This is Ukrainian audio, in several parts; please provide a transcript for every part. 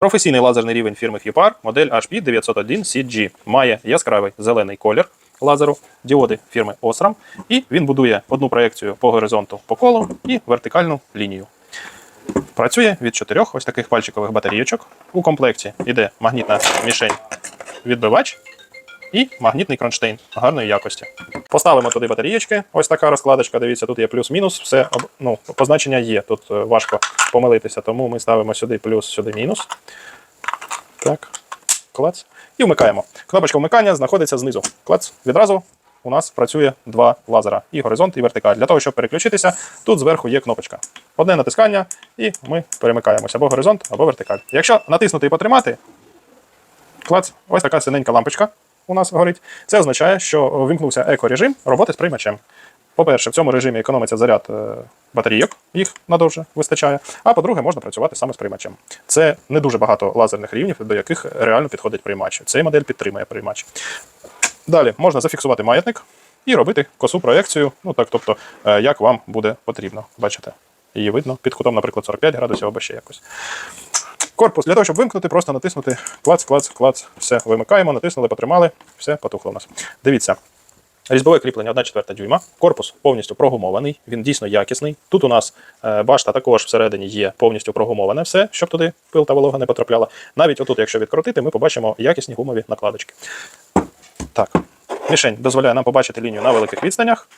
Професійний лазерний рівень фірми Hipar, модель HP901CG. Має яскравий зелений колір лазеру, діоди фірми Osram, і він будує одну проекцію по горизонту по колу і вертикальну лінію. Працює від чотирьох ось таких пальчикових батарійочок. У комплекті йде магнітна мішень відбивач і магнітний кронштейн гарної якості. Поставимо туди батарійочки. Ось така розкладочка. Дивіться, тут є плюс-мінус. Все ну, позначення є. Тут е, важко помилитися, тому ми ставимо сюди плюс, сюди мінус. Так, клац. І вмикаємо. Кнопочка вмикання знаходиться знизу. Клац. Відразу у нас працює два лазера: і горизонт, і вертикаль. Для того, щоб переключитися, тут зверху є кнопочка. Одне натискання, і ми перемикаємося або горизонт, або вертикаль. Якщо натиснути і потримати, клац, ось така синенька лампочка у нас горить. Це означає, що вимкнувся екорежим роботи з приймачем. По-перше, в цьому режимі економиться заряд е, батарійок, їх надовже вистачає. А по-друге, можна працювати саме з приймачем. Це не дуже багато лазерних рівнів, до яких реально підходить приймач. Цей модель підтримує приймач. Далі можна зафіксувати маятник і робити косу проекцію, ну так, тобто, е, як вам буде потрібно. Бачите? Її видно під кутом, наприклад, 45 градусів або ще якось. Корпус для того, щоб вимкнути, просто натиснути клац, клац, клац. Все, вимикаємо, натиснули, потримали, все, потухло у нас. Дивіться. Різьбове кріплення 1,4 дюйма. Корпус повністю прогумований, він дійсно якісний. Тут у нас е, башта також всередині є повністю прогумоване все, щоб туди пил та волога не потрапляла. Навіть отут, якщо відкрутити, ми побачимо якісні гумові накладочки. Так, мішень дозволяє нам побачити лінію на великих відстанях.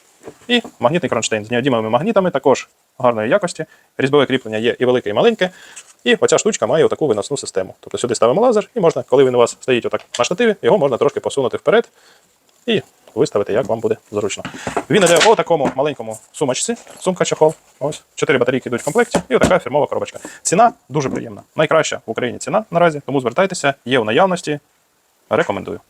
І магнітний кронштейн з неодімовими магнітами також гарної якості. Різьбове кріплення є і велике, і маленьке. І оця штучка має таку виносну систему. Тобто сюди ставимо лазер, і можна, коли він у вас стоїть отак на штативі, його можна трошки посунути вперед і виставити, як вам буде зручно. Він іде у такому маленькому сумочці, сумка чохол. Ось чотири батарейки йдуть в комплекті, і така фірмова коробочка. Ціна дуже приємна. Найкраща в Україні ціна наразі, тому звертайтеся, є в наявності. Рекомендую.